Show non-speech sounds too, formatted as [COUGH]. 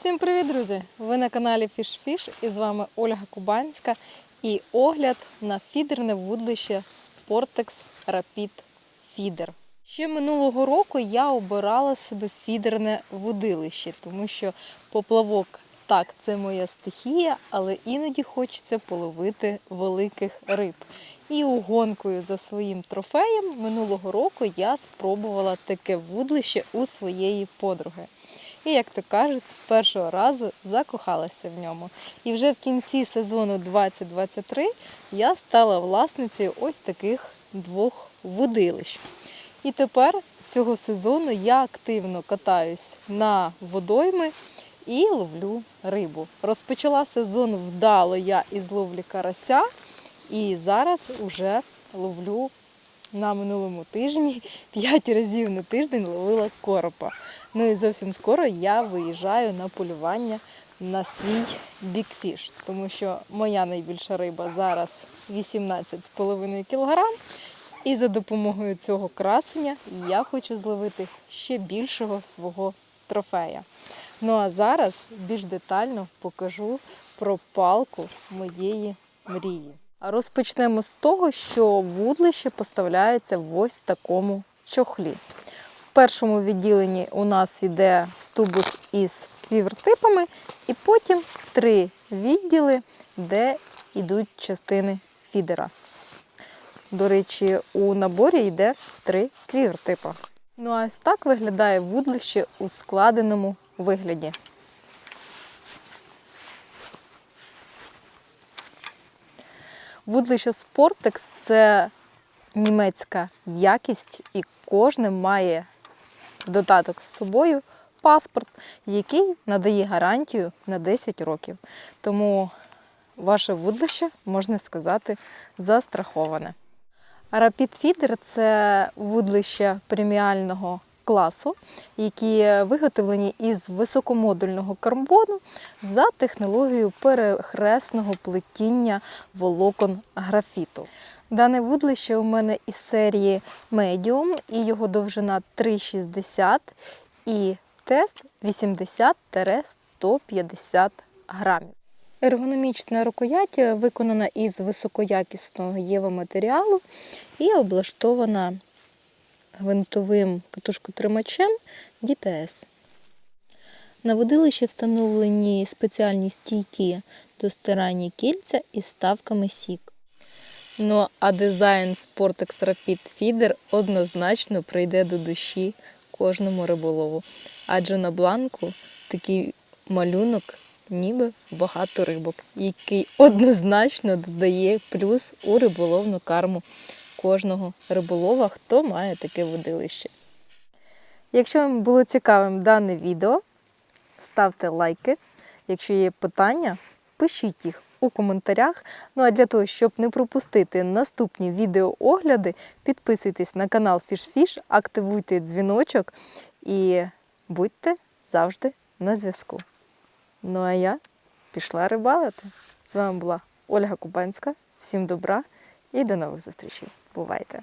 Всім привіт, друзі! Ви на каналі Fish Fish і з вами Ольга Кубанська і огляд на фідерне вудлище Sportex Rapid Feeder. Ще минулого року я обирала собі фідерне вудилище, тому що поплавок так, це моя стихія, але іноді хочеться половити великих риб. І угонкою за своїм трофеєм минулого року я спробувала таке вудлище у своєї подруги. І, як то кажуть, з першого разу закохалася в ньому. І вже в кінці сезону 2023 я стала власницею ось таких двох водилищ. І тепер цього сезону я активно катаюсь на водойми і ловлю рибу. Розпочала сезон вдало я із ловлі карася, і зараз вже ловлю на минулому тижні [LAUGHS] 5 разів на тиждень ловила коропа. Ну і зовсім скоро я виїжджаю на полювання на свій бікфіш, тому що моя найбільша риба зараз 18,5 кг. І за допомогою цього красення я хочу зловити ще більшого свого трофея. Ну а зараз більш детально покажу про палку моєї мрії. Розпочнемо з того, що вудлище поставляється в ось такому чохлі. В першому відділенні у нас йде тубус із квівертипами, і потім три відділи, де йдуть частини фідера. До речі, у наборі йде три квівертипа. Ну а ось так виглядає вудлище у складеному вигляді. Вудлище Sportex – це німецька якість, і кожне має додаток з собою паспорт, який надає гарантію на 10 років. Тому ваше вудлище, можна сказати, застраховане. Feeder – це вудлища преміального класу, які виготовлені із високомодульного карбону за технологією перехресного плетіння волокон графіту. Дане вудлище у мене із серії Medium і його довжина 3,60 і тест 80-150 грамів. Ергономічна рукоять виконана із високоякісного євоматеріалу і облаштована гвинтовим катушкотримачем DPS. На водилищі встановлені спеціальні стійки до стирання кільця із ставками сік. Ну а дизайн Sportex Rapid Feeder однозначно прийде до душі кожному риболову. Адже на бланку такий малюнок, ніби багато рибок, який однозначно додає плюс у риболовну карму кожного риболова, хто має таке водилище. Якщо вам було цікавим дане відео, ставте лайки. Якщо є питання, пишіть їх у коментарях. Ну а для того, щоб не пропустити наступні відеоогляди, підписуйтесь на канал FishFish, активуйте дзвіночок і будьте завжди на зв'язку. Ну а я пішла рибалити. З вами була Ольга Кубанська. Всім добра і до нових зустрічей. Бувайте!